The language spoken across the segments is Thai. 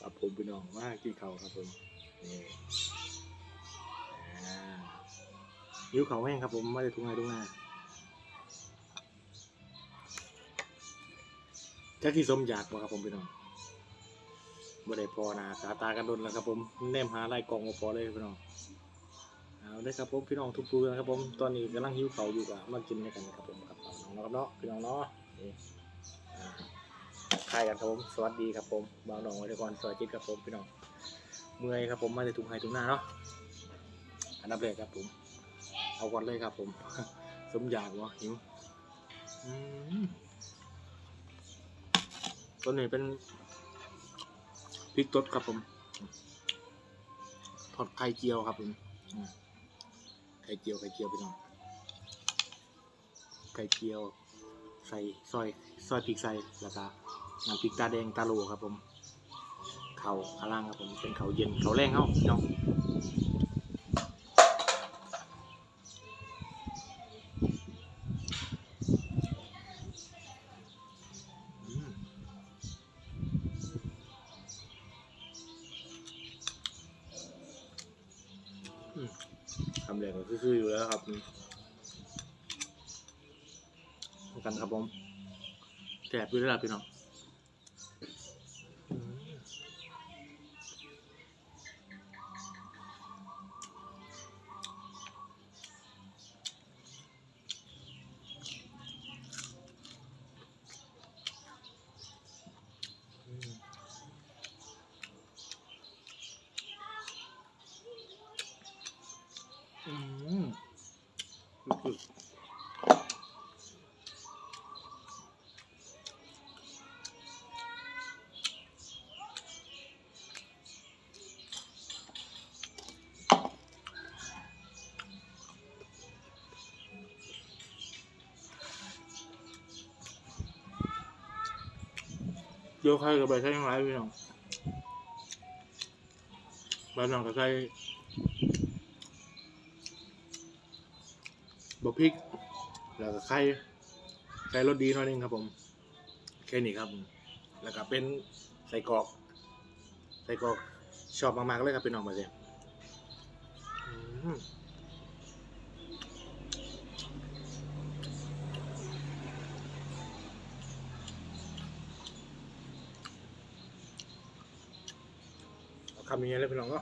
ครับผมพี่น้องว่ากินเขาครับผมนี่อ่ายิ้วเขาแห้งครับผมไม่ได้ทุ่งไห้ทุ่งนาจักที่สมอยากบ่ครับผมพี่น้องบ่ได้พอนาสาตากันดนแล้วครับผมแนมหาไล่กองมาพอเลยพี่น้องเอาได้ครับผมพี่น้องทุกผู้นะครับผมตอนนี้กำลังหิวเขาอยู่กับมากินด้วยกันครับผมกับน้องนะครับเนาะพี่น้องเนาะายกันครับผม สวัสดีครับผมบ่าวหนองวัยก่อนสวัสดีครับผมพี่น้อง เมื่อยครับผมมาจากทุ่งไห่ทุ่งนาเนาะ อันดับแรกครับผม เอาก่อนเลยครับผม สมอยากวะหิวอืมตัวนี้เป็นพริกตดครับผม ทอดไข่เจียวครับผมอืมไข่เจียวไข่เจียวพี่น้อง ไข่เจียวใส่ซอยซอยพริกใส่แล้วก็ น้ำพริกตาแดงตาโลครับผม เขาข้างล่างครับผมเป็นเขาเย็นเขาแรงเขาพี่น้องทำแรงก็คือๆอยู่แล้วครับเหมือนกันครับผมแสบอยู่แล้วล่ะพี่น้อง สุดๆโยกใครกับใพริก แล้วก็ไข่ไข่รสดีหน่อยนึงครับผมแค่นี้ครับ แล้วก็เป็นใส่กรอกใส่กรอกชอบมากๆเลยครับเป็นน้องมาเลยอืมเอาคำนี้เลยพี่น้องก็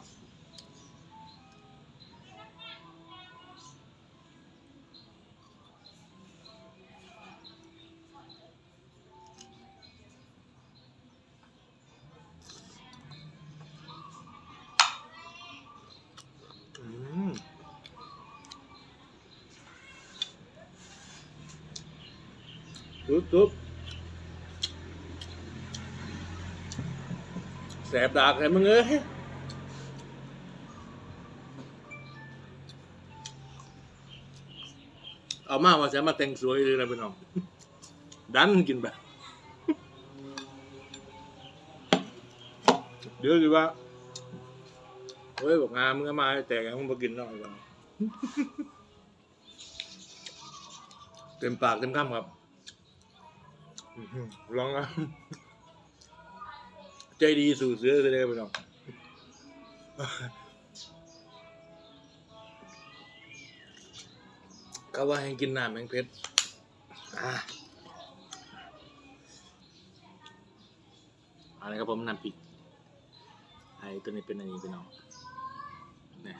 ตุ๊บตุ๊บแสบดากเลยมึงเอ้ยเอามาว่าจะมาแต่งสวยเลยนะพี่น้อง ดันกินแบบเดี๋ยวสิว่าเฮ้ยบอกงานมึงก็มาแต่งมึงมากินหน่อยก่อนเต็มปากเต็มคำครับ อื้อหือลองนะใจดีสู่เสือเลยไปน้องก็ว่าให้กินน้ำแมงเพชรอะอะไรครับผมน้ำพริกไอ้ตัวนี้เป็นอันนี้เป็นน้องเนี่ย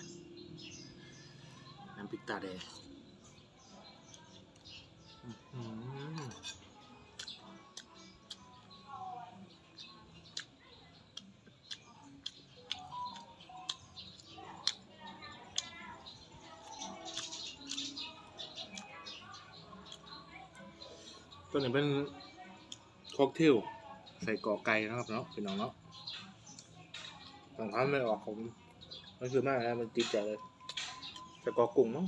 น้ำพริกตาแดง ตัวนี้เป็นค็อกเทลใส่กอไก่นะครับเนาะเป็นน้องเนาะบางครั้งไม่ออกผมมันคือมากนะมันติดใจเลยแต่กอกุ้งเนาะ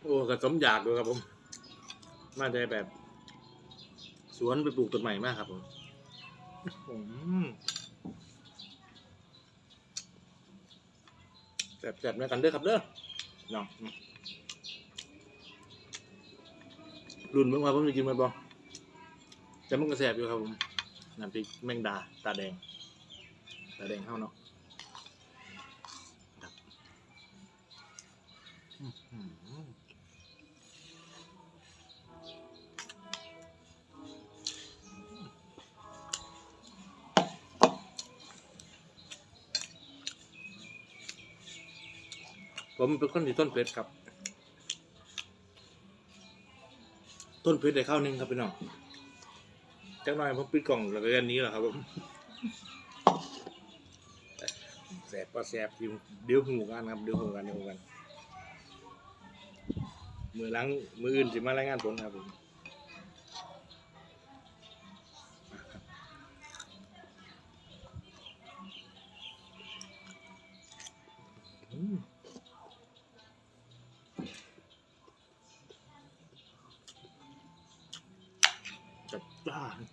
โอ้กระสมอยากด้วยครับผม มาได้แบบ สวนไปปลูกต้นใหม่มากครับผมอืมแสบๆนะกันเด้อครับเด้อน้อง รุ่นเมื่อวานผมจะกินมันบ่แต่มันก็แสบอยู่ครับผมน้ำพริกแมงดา ตาแดง ตาแดงเข้าเนาะผมเป็นคนที่ต้นเพชรครับ ต้นเพชรได้ข้าวหนึ่งครับพี่น้องจักหน่อยผมปิดกล่องแล้วก็อันนี้แหละครับผมแสบก็แสบเดี๋ยวหูกันครับเดี๋ยวหูกันเดี๋ยวหูกัน มือล้างมืออื่นสิมารายงานผลครับผม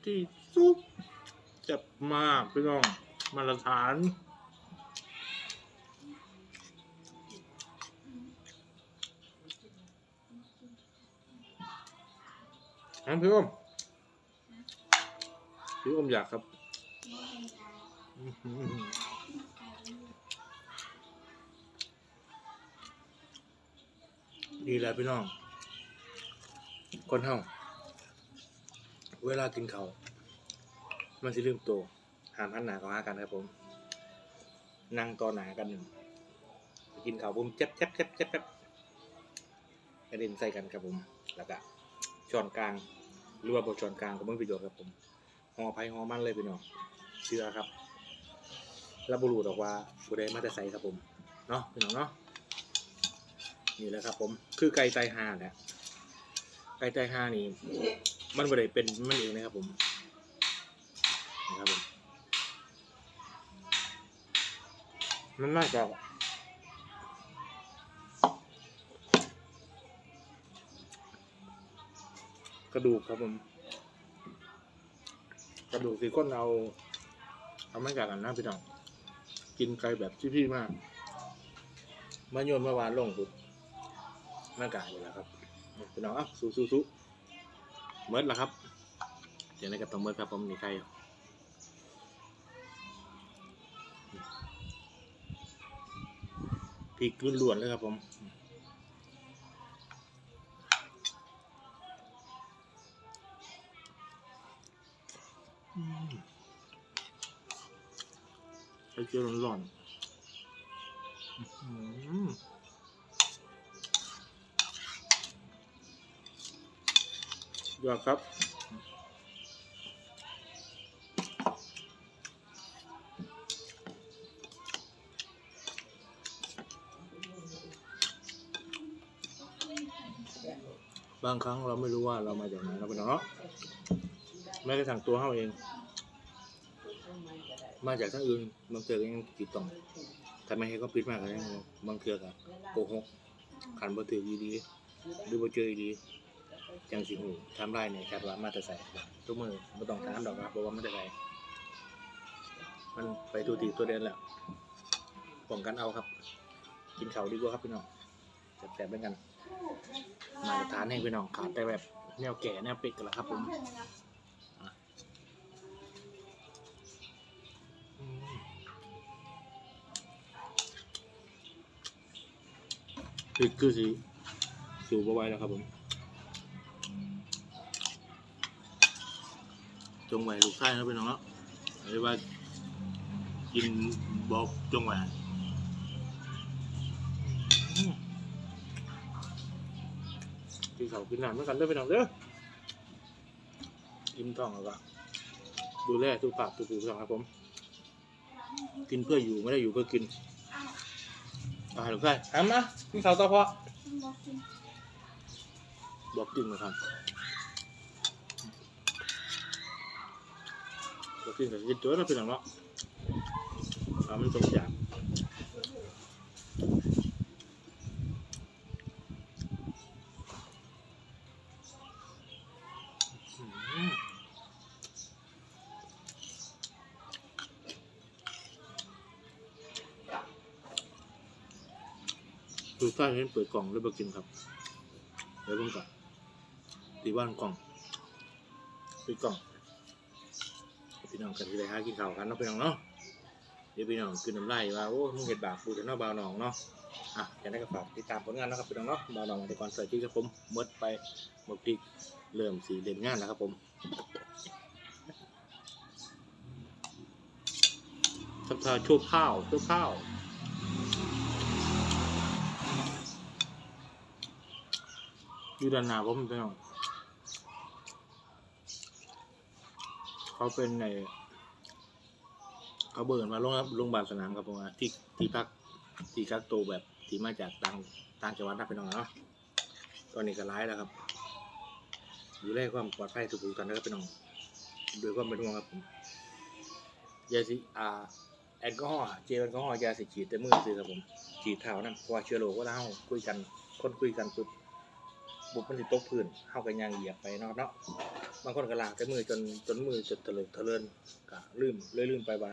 ที่สุดจับมากพี่น้องมาตรฐานน้ำพี่อมพี่อมอยากครับดีแล้วพี่น้อง คนเฮา เวลากินเขามันสิลืมตัวหามพันหนาเขาหากันครับผม นั่งต่อหนากันหนึ่งกินเขาวผมเจ็บเจ็บเจ็บเจ็บเจ็บกระเด็นใส่กันครับผม แล้วก็ช้อนกลาง หรือว่าบช้อนกลางก็ไม่ประโยชน์ครับผมหอไผ่หอมันเลยพี่น้องเชื่อครับแล้วบุรุษบอกว่าบุได้มาแต่ใส่ครับผม เนาะพี่น้องเนาะนี่แหละครับผม คือไก่ไตห่าแหละ ไก่ไตห่านี่ มันบ่ได้เป็นมันเองนะครับผมนะครับผมมันน่าจะกระดูกครับผม กระดูกที่ก้นเอาเอามาจากกันนะพี่น้องกินไกลแบบที่พี่มากมื่อโยนเมื่อวานลงปุ๊บหน้ากากอยู่แล้วครับ พี่น้องอะสู้สู้สู้เมิร์ดล้วครับเดี๋ยวในกระต้องเมิร์ดครับผมมีใครพริกล้วนๆเลยครับผมใช้เกลือร้อนๆ ยอดครับบางครั้งเราไม่รู้ว่าเรามาจากไหนเราเป็นเนาะไม่ได้สั่งตัวเข้าเอง มาจากทางอื่นบางเทือก็ยังติดต่อทำไมให้เขาปิดมากกว่านี้บางเทือก็โกหกขันบ่ถือดีๆหรือบ่เจอดี จังสิหูทำไรเนี่ยครับว่ามาแต่ใส่ทุกมือไม่ต้องถามดอกครับเพราะว่ามันจะใส่มันไปตัวตีตัวเด่นแล้วป้องกันเอาครับ กินเขาดีกว่าครับพี่น้องแสบๆด้วยกัน มาตรฐานให้พี่น้องขาดแต่แบบแนวแก่แนวปิดกันแล้วครับผมคือคือสีสูบเอาไว้แล้วครับผม จงไว้ลูกไส้นะพี่น้องเนาะหรือว่ากินบอกจงไว้อืมกินเขาวกินน้ำด้วยกันเด้อพี่น้องเด้ออิ่มท้องแล้วก็ดูแลสุขภาพทุกผู้ชมครับผม กินเพื่ออยู่ไม่ได้อยู่เพื่อกินอาหารลูกไส้ทำนะกินข้าวต่อพอบอกกินนะครับบอ กกินกับกินตัวนะพี่น้องเนาะเอามันสมอยากอืมดูใต้เห็นเปิดกล่องแล้วมากินครับ เดี๋ยวผมก่อนตีบ้านกล่องตีกล่อง พี่น้องกันที่ไปหากินข้าวกันเนาะพี่น้องเนาะเดี๋ยวพี่น้องกินน้ำลายว่าโอ้มึงเห็ดบาปกูจะเนาะบาวน้องเนาะอะจะได้ก็ฝากติดตามผลงานนะครับพี่น้องเนาะบาวน้องแต่ก่อนใส่ที่ครับผมมดไปหมดพริกเริ่มสีเด่นงานแล้วครับผมทักทาชั่วข้าวชั่วข้าวอยู่ด้านหน้าผมพี่น้อง เขาเป็นในเขาเบิร์นมาโรงโรงพยาบาลสนามครับผมว่าที่ที่พักที่กักตัวแบบที่มาจากต่างต่างจังหวัดนะพี่น้องเนาะตอนนี้ก็ร้ายแล้วครับดูแลความปลอดภัยทุกๆท่านนะครับพี่น้องด้วยความเป็นห่วงครับผมยาสีอ่าแอลกอฮอล์เจลแอลกอฮอล์ยาสีฉีดแต่มือซื้อครับผมฉีดเท้านั่นเพราะว่าเชื้อโรคเวลาเราคุยกันคนคุยกันปุ๊บ บุบมันสิตกพื้นเข้ากันยางเหยียบไปเนาะเนาะบางคนก็ล้างแต่มือจนจนมือจนเตลิดเทะเลินก็ลืมเลยลืมไปว่า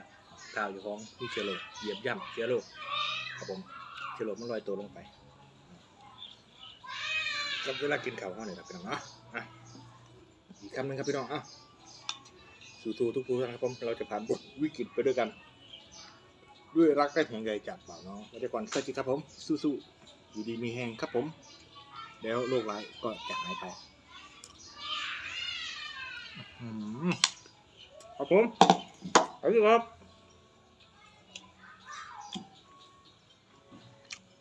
เท้าอยู่ของมีเชื้อโรคเหยียบย่ำเชื้อโรคครับผมเชื้อโรคมันลอยตัวลงไปกับเวลากินข้าวเขาเนี่ยครับพี่น้องเนาะอะอีกคำหนึ่งครับพี่น้องอะสู้ๆทุกผู้นะครับผมเราจะผ่านบทวิกฤตไปด้วยกัน ด้วยรักและห่วงใยจากบ่าน้องแล้วเดี๋ยวก่อนสวัสดีครับผมสู้ๆอยู่ดีมีแหงครับผม แล้วโรคร้ายก็จะหายไปขอบคุณขอบคุณครับ